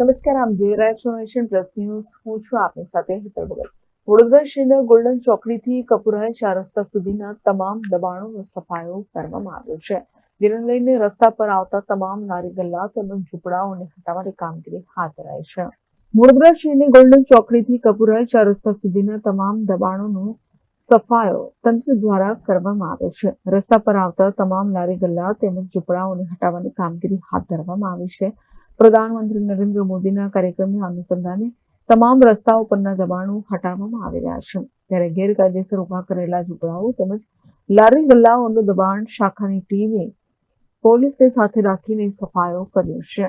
નમસ્કાર, આમ જોઈ રહ્યા છો નેશન પ્લસ ન્યૂઝ. હું છું આપની સાથે હેતલ ભગત. વડોદરા શહેરના ગોલ્ડન ચોકડીથી કપુરાય ચાર રસ્તા સુધીના તમામ દબાણોનો સફાયો કરવામાં આવ્યો છે, જેને લઈને રસ્તા પર આવતા તમામ લારી ગલ્લા તેમજ ઝૂંપડાઓને હટાવવાની કામગીરી હાથ ધરાઈ છે. વડોદરા શહેરની ગોલ્ડન ચોકડીથી કપુરાય ચાર રસ્તા સુધીના તમામ દબાણોનો સફાયો તંત્ર દ્વારા કરવામાં આવ્યો છે. રસ્તા પર આવતા તમામ લારી ગલ્લા તેમજ ઝૂંપડાઓને હટાવવાની કામગીરી હાથ ધરવામાં આવી છે. પ્રધાનમંત્રી નરેન્દ્ર મોદીના કાર્યક્રમના અનુસંધાને તમામ રસ્તાઓ પરના દબાણો હટાવવામાં રહ્યા છે. ત્યારે ગેરકાયદેસર ઊભા કરેલા ઝૂંપડાઓ તેમજ લારી ગલ્લાઓનું દબાણ શાખાની ટીમે પોલીસને સાથે રાખીને સફાયો કર્યો છે.